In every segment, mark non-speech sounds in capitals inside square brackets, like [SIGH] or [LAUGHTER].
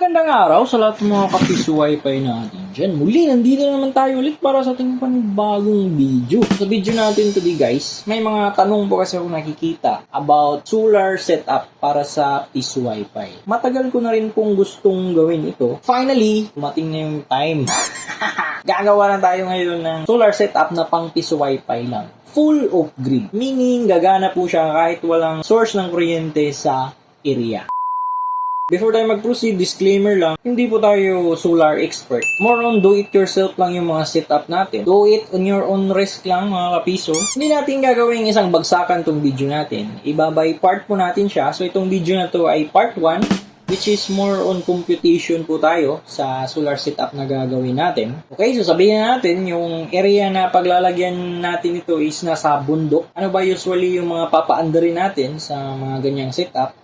Magandang araw sa lahat ng mga kapiso wifi natin dyan. Muli, nandito na naman tayo ulit para sa ating panibagong video. Sa video natin today guys, may mga tanong po kasi ako nakikita about solar setup para sa wifi. Matagal ko na rin pong gustong gawin ito. Finally, tumating na yung time. [LAUGHS] Gagawa na tayo ngayon ng solar setup na pang piso wifi lang. Full off grid. Meaning, gagana po siya kahit walang source ng kuryente sa area. Before tayo mag-proceed, disclaimer lang, hindi po tayo solar expert. More on do-it-yourself lang yung mga setup natin. Do it on your own risk lang mga kapiso. Hindi natin gagawin isang bagsakan tong video natin. Ibabay part po natin siya. So itong video na to ay part 1 which is more on computation po tayo sa solar setup na gagawin natin. Okay, so sabihin na natin yung area na paglalagyan natin ito is nasa bundok. Ano ba usually yung mga papaandarin natin sa mga ganyang setup?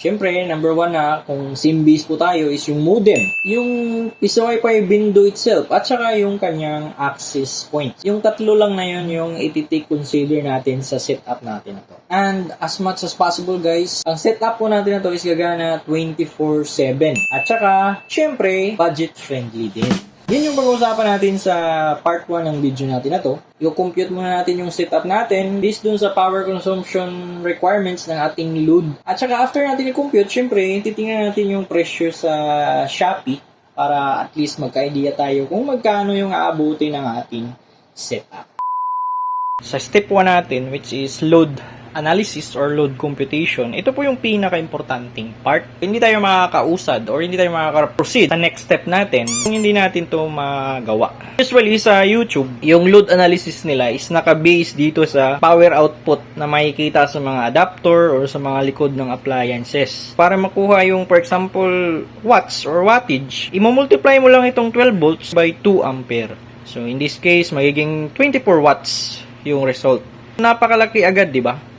Siyempre, number one na, kung SIM-based po tayo, is yung modem. Yung piso wifi window itself, at saka yung kanyang access point. Yung tatlo lang na yun yung iti-take consider natin sa setup natin na to. And as much as possible guys, ang setup po natin na to is gagana 24-7. At saka, siyempre, budget friendly din. Yun yung pag-uusapan natin sa part 1 ng video natin na to. I-compute muna natin yung setup natin based dun sa power consumption requirements ng ating load. At saka after natin i-compute, syempre, titingnan natin yung presyo sa Shopee para at least magka-idea tayo kung magkano yung aabuti ng ating setup. Sa step 1 natin, which is load analysis or load computation, ito po yung pinaka-importanting part. Hindi tayo makakausad or hindi tayo makaka-proceed sa next step natin kung hindi natin to magawa. Usually sa YouTube, yung load analysis nila is naka-base dito sa power output na makikita sa mga adapter or sa mga likod ng appliances. Para makuha yung, for example, watts or wattage, imumultiply mo lang itong 12 volts by 2 ampere. So, in this case, magiging 24 watts yung result. Napakalaki agad, di ba?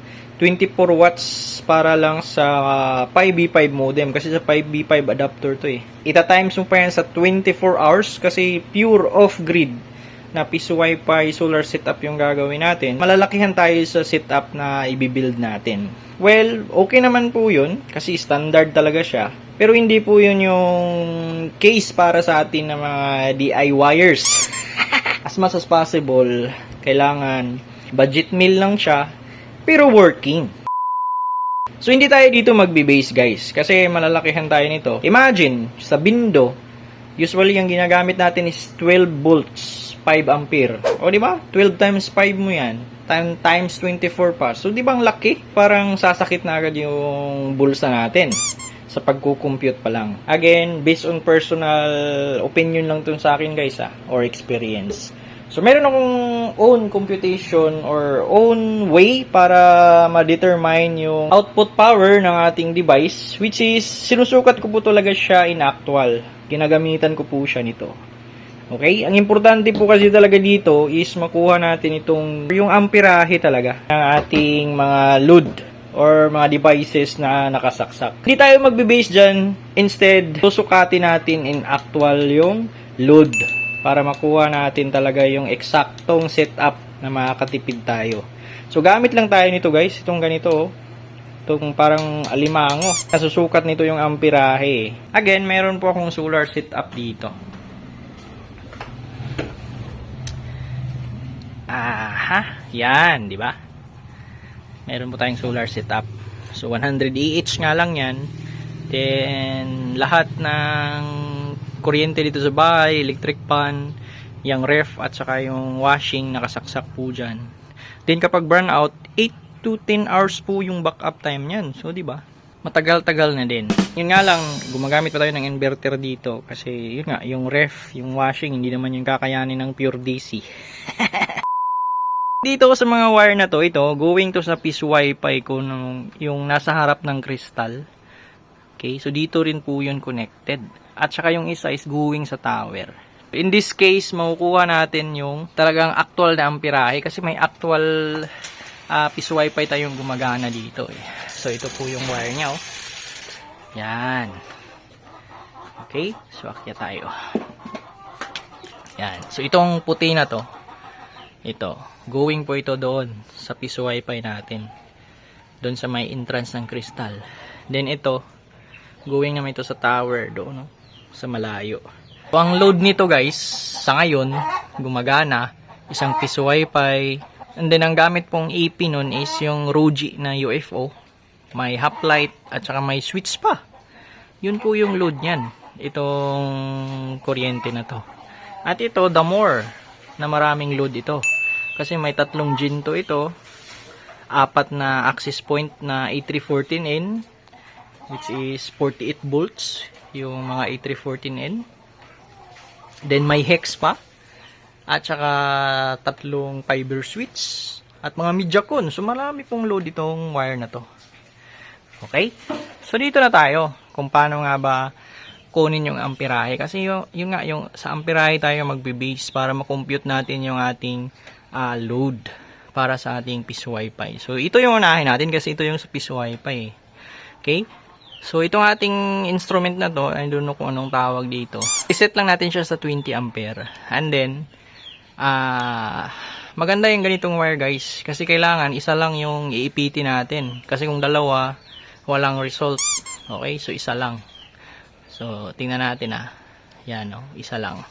24 watts para lang sa ah, 5B5 modem kasi sa 5B5 adapter to eh. Ita times mo pa yan sa 24 hours kasi pure off-grid na piso wifi solar setup yung gagawin natin. Malalakihan tayo sa setup na i-build natin. Well, okay naman po yun kasi standard talaga siya. Pero hindi po yun yung case para sa atin na mga DIYers. [LAUGHS] as much as possible, kailangan budget meal lang siya pero working. So, hindi tayo dito magbe-base, guys. Kasi malalakihan tayo nito. Imagine, sa bindo, usually ang ginagamit natin is 12 volts, 5 ampere. O, di ba? 12 times 5 mo yan. Time, times 24 pa. So, di ba ang laki? Parang sasakit na agad yung bulsa natin sa pagkukompute pa lang. Again, based on personal opinion lang tun sa akin, guys, ah, or experience. So, meron akong own computation or own way para ma-determine yung output power ng ating device which is sinusukat ko po talaga siya in actual. Ginagamitan ko po siya nito. Okay? Ang importante po kasi talaga dito is makuha natin itong yung amperahe talaga ng ating mga load or mga devices na nakasaksak. Hindi tayo magbe-base dyan. Instead, susukatin natin in actual yung load para makuha natin talaga yung eksaktong setup na makakatipid tayo. So, gamit lang tayo nito guys. Itong ganito, oh. Itong parang alimango. Nasusukat nito yung amperahe. Again, meron po akong solar setup dito. Aha, yan, di ba? Meron po tayong solar setup. So, 100 EH nga lang yan. Then, lahat ng kuryente dito sa bahay, electric pan, yung ref at saka yung washing nakasaksak po dyan. Then kapag burn out, 8 to 10 hours po yung backup time niyan. So, di ba? Matagal-tagal na din. Yun nga lang, gumagamit pa tayo ng inverter dito kasi yun nga, yung ref, yung washing, hindi naman yung kakayanin ng pure DC. [LAUGHS] dito sa mga wire na to, ito, going to sa piece wifi ko nung, yung nasa harap ng crystal. Okay, so dito rin po yun connected. At saka yung isa is going sa tower. In this case, makukuha natin yung talagang actual na amperahe kasi may actual uh, piece wifi tayong gumagana dito. Eh. So ito po yung wire niya. Oh. Yan. Okay, so akya tayo. Yan. So itong puti na to, ito, going po ito doon sa piece wifi natin. Doon sa may entrance ng crystal. Then ito, going naman ito sa tower doon, no? sa malayo. So, ang load nito guys, sa ngayon, gumagana, isang piso wifi, and then ang gamit pong AP nun is yung Roji na UFO, may hoplite, at saka may switch pa. Yun po yung load niyan, itong kuryente na to. At ito, the more na maraming load ito. Kasi may tatlong ginto ito, apat na access point na A314N, which is 48 volts, yung mga A314N. Then may hex pa. At saka tatlong fiber switch. At mga midjakon. So marami pong load itong wire na to. Okay? So dito na tayo. Kung paano nga ba kunin yung amperahe. Kasi yung, yung nga, yung sa amperahe tayo magbe-base para makompute natin yung ating ah, load para sa ating piso wifi. So ito yung unahin natin kasi ito yung sa piso wifi. eh. Okay? So, itong ating instrument na to, I don't know kung anong tawag dito. Iset lang natin siya sa 20 ampere. And then, ah maganda yung ganitong wire guys. Kasi kailangan, isa lang yung iipiti natin. Kasi kung dalawa, walang result. Okay, so isa lang. So, tingnan natin ah. Yan, no? isa lang.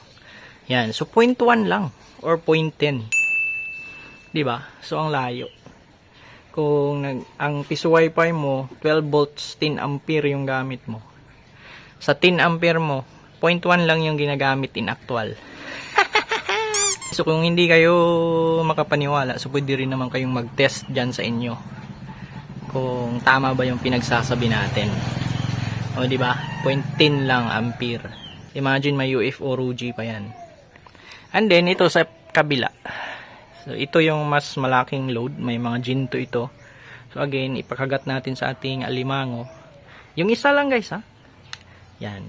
Yan, so 0.1 lang. Or 0.10. 'Di ba? So, ang layo kung nag, ang piso wifi mo 12 volts 10 ampere yung gamit mo. Sa 10 ampere mo 0.1 lang yung ginagamit in actual. [LAUGHS] So kung hindi kayo makapaniwala so pwede rin naman kayong mag test dyan sa inyo kung tama ba yung pinagsasabi natin. O di ba? 0.10 lang ampere. Imagine may UFO Ruji pa yan. And then ito sa kabila So, ito yung mas malaking load. May mga ginto ito. So, again, ipakagat natin sa ating alimango. Yung isa lang, guys, ha? Yan.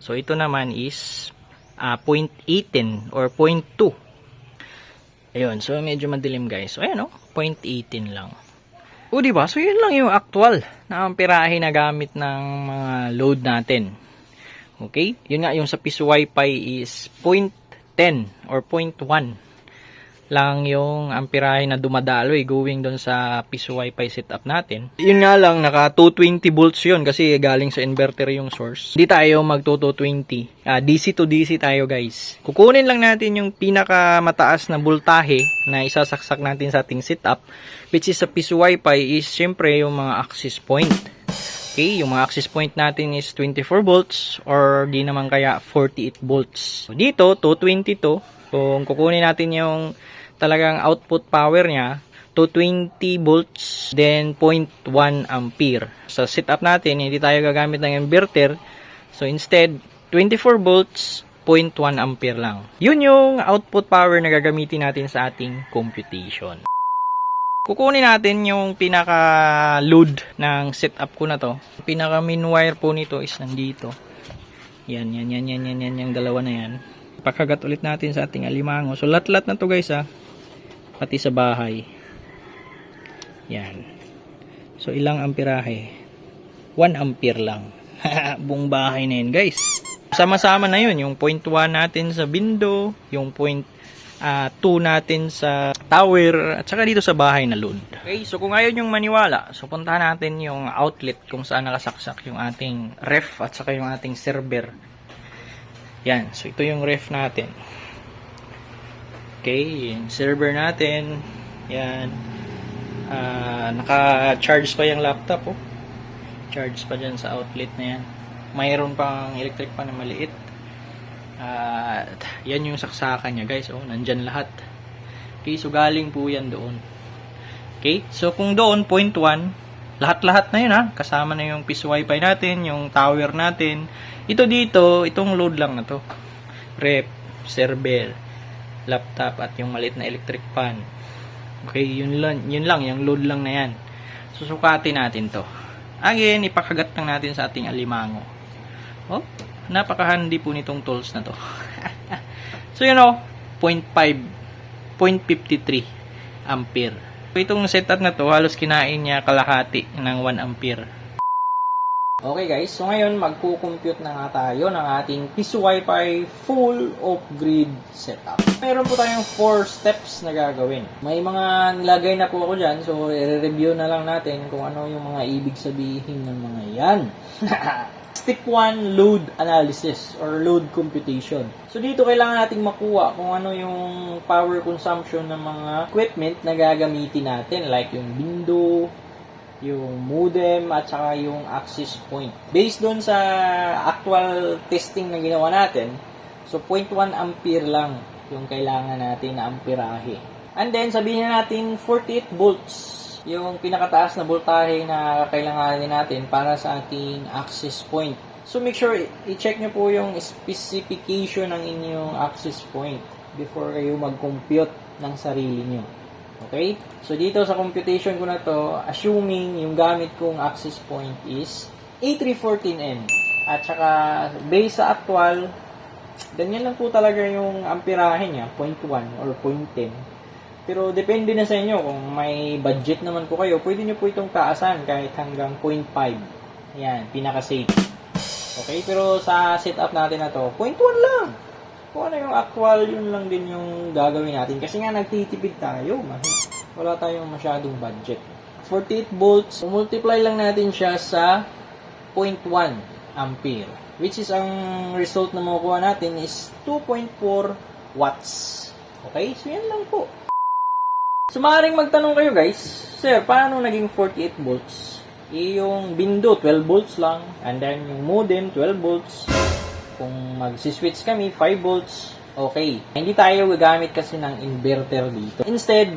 So, ito naman is ah, 0.18 or 0.2. Ayun. So, medyo madilim, guys. So, ayan, oh. 0.18 lang. O, diba? So, yun lang yung actual na amperahe na gamit ng mga load natin. Okay? Yun nga, yung sa piso wifi is 0.10 or 0.1 lang yung amperahe na dumadaloy going doon sa piso wifi setup natin. Yun nga lang, naka 220 volts yun kasi galing sa inverter yung source. Hindi tayo mag 220. Ah, DC to DC tayo guys. Kukunin lang natin yung pinaka mataas na voltahe na isasaksak natin sa ating setup which is sa piso wifi is syempre yung mga access point. Okay, yung mga access point natin is 24 volts or di naman kaya 48 volts. Dito, 220 to. Kung kukunin natin yung talagang output power niya, 220 volts, then 0.1 ampere. Sa setup natin, hindi tayo gagamit ng inverter. So, instead, 24 volts, 0.1 ampere lang. Yun yung output power na gagamitin natin sa ating computation. Kukunin natin yung pinaka load ng setup ko na to. Pinaka main wire po nito is nandito. Yan, yan, yan, yan, yan, yan, yung dalawa na yan. Pakagat ulit natin sa ating alimango. So, lat-lat na to guys ha. Pati sa bahay. Yan. So, ilang amperahe? 1 ampere lang. [LAUGHS] Buong bahay na yun guys. Sama-sama na yun. Yung point 1 natin sa window. Yung point ah, 2 natin sa tower. At saka dito sa bahay na load. Okay, so kung ayaw yung maniwala, so puntahan natin yung outlet kung saan nakasaksak yung ating ref at saka yung ating server. Yan. So, ito yung ref natin. Okay, server natin. Yan. Ah, naka-charge pa yung laptop, oh. Charge pa dyan sa outlet na yan. Mayroon pang electric pa na maliit. At yan yung saksakan niya, guys. Oh, nandyan lahat. Okay, so galing po yan doon. Okay, so kung doon, point 1, lahat-lahat na yun ha. Kasama na yung piso wifi natin, yung tower natin. Ito dito, itong load lang na to. Rep, server, laptop, at yung maliit na electric fan. Okay, yun lang, yun lang, yung load lang na yan. Susukatin natin to. Again, ipakagat lang natin sa ating alimango. Oh, napaka-handy po nitong tools na to. [LAUGHS] so, you know, 0.5, 0.53 ampere. Itong setup na to, halos kinain niya kalahati ng 1 ampere. Okay guys, so ngayon magko-compute na nga tayo ng ating piso wifi full off-grid setup. Meron po tayong 4 steps na gagawin. May mga nilagay na po ako dyan, so i-review na lang natin kung ano yung mga ibig sabihin ng mga yan. [LAUGHS] step 1, load analysis or load computation. So dito kailangan nating makuha kung ano yung power consumption ng mga equipment na gagamitin natin like yung window, yung modem at saka yung access point. Based doon sa actual testing na ginawa natin, so 0.1 ampere lang yung kailangan natin na amperahe. And then sabihin na natin 48 volts yung pinakataas na voltahe na kailanganin natin para sa ating access point. So make sure i-check nyo po yung specification ng inyong access point before kayo mag-compute ng sarili nyo. Okay? So dito sa computation ko na to, assuming yung gamit kong access point is A314N. At saka base sa actual, ganyan lang po talaga yung amperahe niya, 0.1 or 0.10. Pero depende na sa inyo kung may budget naman po kayo, pwede nyo po itong taasan kahit hanggang 0.5. Yan, pinaka-safe. Okay, pero sa setup natin na to, 0.1 lang. Kung ano yung actual, yun lang din yung gagawin natin. Kasi nga nagtitipid tayo. Wala tayong masyadong budget. 48 volts, multiply lang natin siya sa 0.1 ampere. Which is ang result na makukuha natin is 2.4 watts. Okay? So yan lang po. So, maaaring magtanong kayo guys, Sir, paano naging 48 volts? Yung window, 12 volts lang. And then, yung modem, 12 volts. Kung mag-switch kami, 5 volts. Okay. Hindi tayo gagamit kasi ng inverter dito. Instead,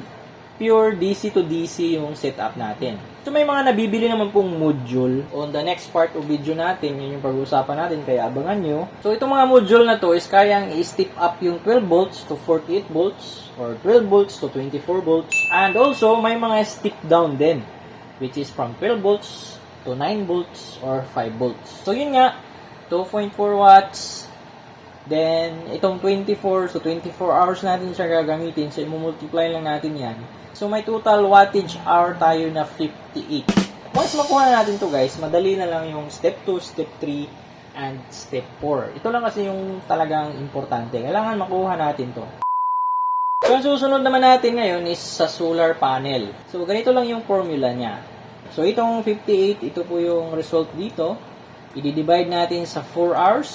pure DC to DC yung setup natin. So, may mga nabibili naman pong module. On the next part of video natin, yun yung pag-uusapan natin, kaya abangan nyo. So, itong mga module na to is kayang i-step up yung 12 volts to 48 volts or 12 volts to 24 volts. And also, may mga step down din, which is from 12 volts to 9 volts or 5 volts. So, yun nga, 2.4 watts. Then, itong 24, so 24 hours natin siya gagamitin. So, i-multiply lang natin yan. So, may total wattage hour tayo na 58. Once makuha na natin to guys, madali na lang yung step 2, step 3, and step 4. Ito lang kasi yung talagang importante. Kailangan makuha natin to. So, ang susunod naman natin ngayon is sa solar panel. So, ganito lang yung formula niya. So, itong 58, ito po yung result dito. I-divide natin sa 4 hours.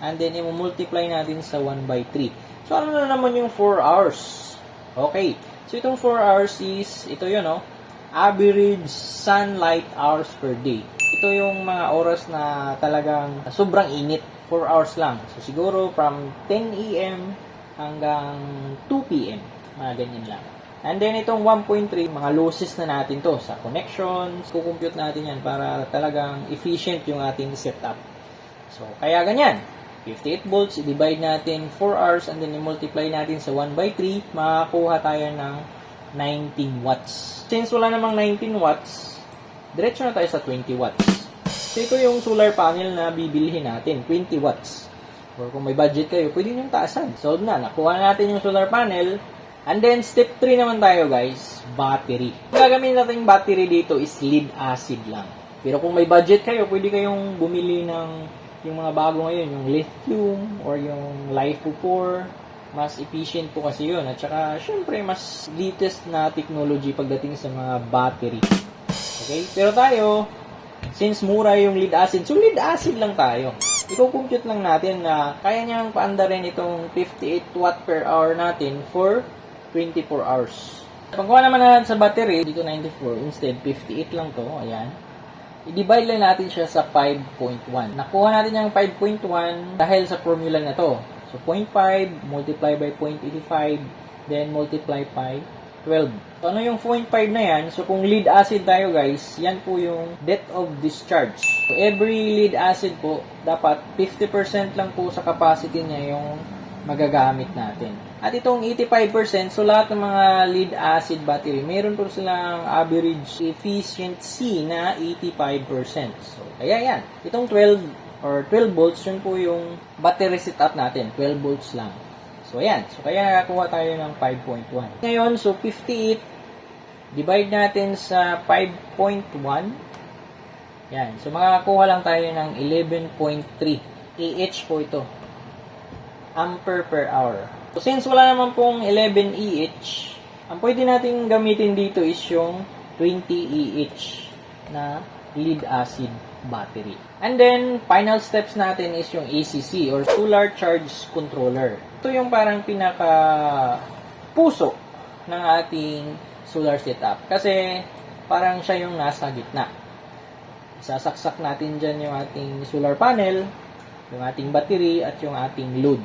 And then, i-multiply natin sa 1 by 3. So, ano na naman yung 4 hours? Okay. So, itong 4 hours is, ito yun, no? Average sunlight hours per day. Ito yung mga oras na talagang sobrang init. 4 hours lang. So, siguro from 10 a.m. hanggang 2 p.m. Mga ganyan lang. And then itong 1.3, mga losses na natin to sa connections. Kukompute natin yan para talagang efficient yung ating setup. So, kaya ganyan. 58 volts, i-divide natin 4 hours and then i-multiply natin sa 1 by 3, makakuha tayo ng 19 watts. Since wala namang 19 watts, diretso na tayo sa 20 watts. So, ito yung solar panel na bibilihin natin, 20 watts. Or kung may budget kayo, pwede nyo taasan. So, na, nakuha na natin yung solar panel. And then, step 3 naman tayo, guys, battery. Ang gagamitin natin battery dito is lead acid lang. Pero kung may budget kayo, pwede kayong bumili ng yung mga bago ngayon, yung lithium or yung LiFePO4. Mas efficient po kasi yun. At saka, syempre, mas latest na technology pagdating sa mga battery. Okay? Pero tayo, since mura yung lead acid, so lead acid lang tayo. Iko-compute lang natin na kaya niyang paandarin itong 58 watt per hour natin for 24 hours. Pagkuha naman na sa battery, dito 94, instead 58 lang to, ayan. I-divide lang natin siya sa 5.1. Nakuha natin yung 5.1 dahil sa formula na to. So 0.5 multiply by 0.85 then multiply by 12. So ano yung 0.5 na yan? So kung lead acid tayo guys, yan po yung depth of discharge. So every lead acid po, dapat 50% lang po sa capacity niya yung magagamit natin. At itong 85%, so lahat ng mga lead acid battery, meron po silang average efficiency na 85%. So, kaya yan. Itong 12 or 12 volts, yun po yung battery setup natin. 12 volts lang. So, ayan. So, kaya kuha tayo ng 5.1. Ngayon, so 58, divide natin sa 5.1. Yan. So, makakakuha lang tayo ng 11.3 AH po ito. Ampere per hour. So, since wala naman pong 11 EH, ang pwede nating gamitin dito is yung 20 EH na lead acid battery. And then, final steps natin is yung ACC or Solar Charge Controller. Ito yung parang pinaka puso ng ating solar setup. Kasi, parang siya yung nasa gitna. Sasaksak natin dyan yung ating solar panel, yung ating battery, at yung ating load.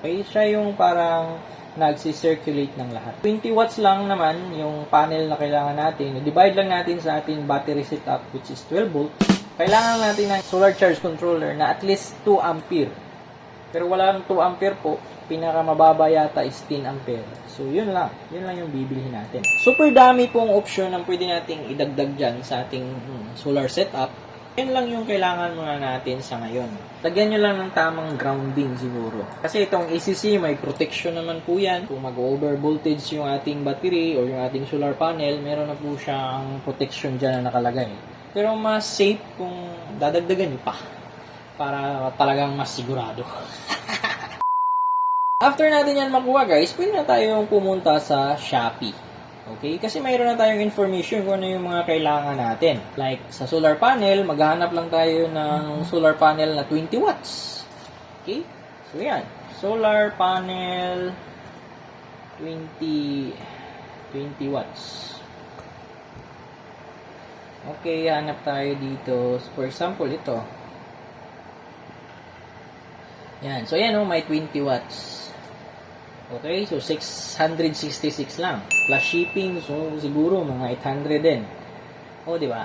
Okay? Siya yung parang nagsi-circulate ng lahat. 20 watts lang naman yung panel na kailangan natin. I-divide lang natin sa ating battery setup which is 12 volts. Kailangan natin ng solar charge controller na at least 2 ampere. Pero wala nang 2 ampere po. Pinaka mababa yata is 10 ampere. So, yun lang. Yun lang yung bibilihin natin. Super dami pong option ang pwede nating idagdag dyan sa ating hmm, solar setup. Yan lang yung kailangan muna natin sa ngayon. Lagyan nyo lang ng tamang grounding siguro. Kasi itong ACC, may protection naman po yan. Kung mag-over voltage yung ating battery or yung ating solar panel, meron na po siyang protection dyan na nakalagay. Pero mas safe kung dadagdagan nyo pa. Para talagang mas sigurado. [LAUGHS] After natin yan makuha guys, pwede na tayong pumunta sa Shopee. Okay? Kasi mayroon na tayong information kung ano yung mga kailangan natin. Like, sa solar panel, maghahanap lang tayo ng solar panel na 20 watts. Okay? So, yan. Solar panel 20 20 watts. Okay, hanap tayo dito. For example, ito. Yan. So, yan oh, may 20 watts. Okay, so 666 lang. Plus shipping, so siguro mga 800 din. O, di ba?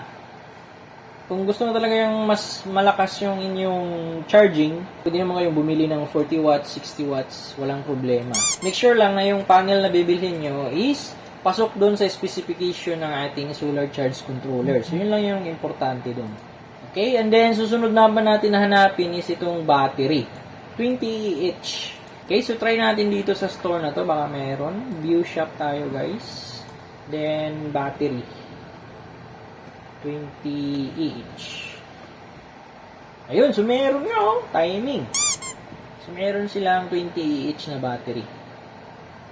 Kung gusto mo talaga yung mas malakas yung inyong charging, pwede naman kayong bumili ng 40 watts, 60 watts, walang problema. Make sure lang na yung panel na bibilhin nyo is pasok doon sa specification ng ating solar charge controller. So, yun lang yung importante doon. Okay, and then susunod naman natin na hanapin is itong battery. 20 each. Okay, so try natin dito sa store na to. Baka meron. View shop tayo, guys. Then, battery. 20 each. Ayun, so meron nga, oh. Timing. So, meron silang 20 each na battery.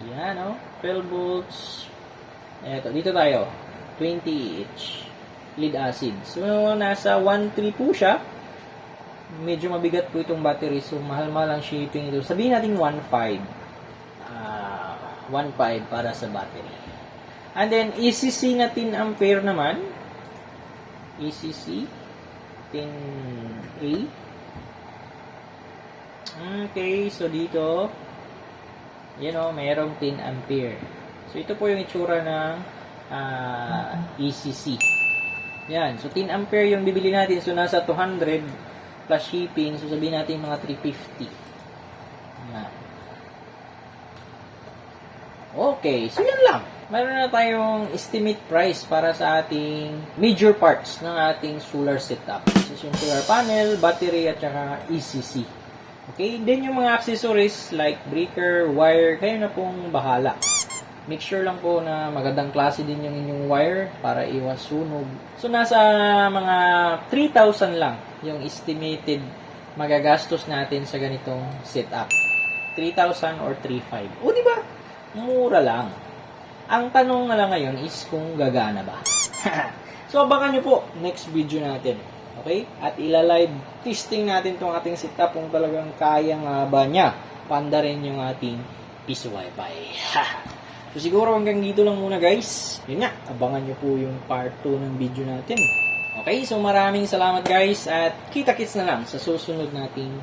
Yan, oh. 12 volts. Eto, dito tayo. 20 each. Lead acid. So, nasa 1.3 po siya medyo mabigat po itong battery so mahal-mahal ang shipping ito. Sabihin natin 1.5. Ah, 1.5 para sa battery. And then ECC na 10 ampere naman. ECC 10A. Okay, so dito you know, mayroong 10 ampere. So ito po yung itsura ng ah, ECC. Yan, so 10 ampere yung bibili natin. So nasa 200 plus shipping, so sabihin natin mga 350. Yan. Okay, so yan lang. Mayroon na tayong estimate price para sa ating major parts ng ating solar setup. Is yung solar panel, battery, at saka ECC. Okay, then yung mga accessories like breaker, wire, kayo na pong bahala. Make sure lang po na magandang klase din yung inyong wire para iwas sunog. So, nasa mga 3,000 lang yung estimated magagastos natin sa ganitong setup. 3,000 or 3,500. O, di ba? Mura lang. Ang tanong na lang ngayon is kung gagana ba. [LAUGHS] so, abangan nyo po next video natin. Okay? At ilalive testing natin tong ating setup kung talagang kaya nga ba niya panda rin yung ating piso wifi. [LAUGHS] so, siguro hanggang dito lang muna guys. Yun nga, abangan nyo po yung part 2 ng video natin. Okay, so maraming salamat guys at kita-kits na lang sa susunod nating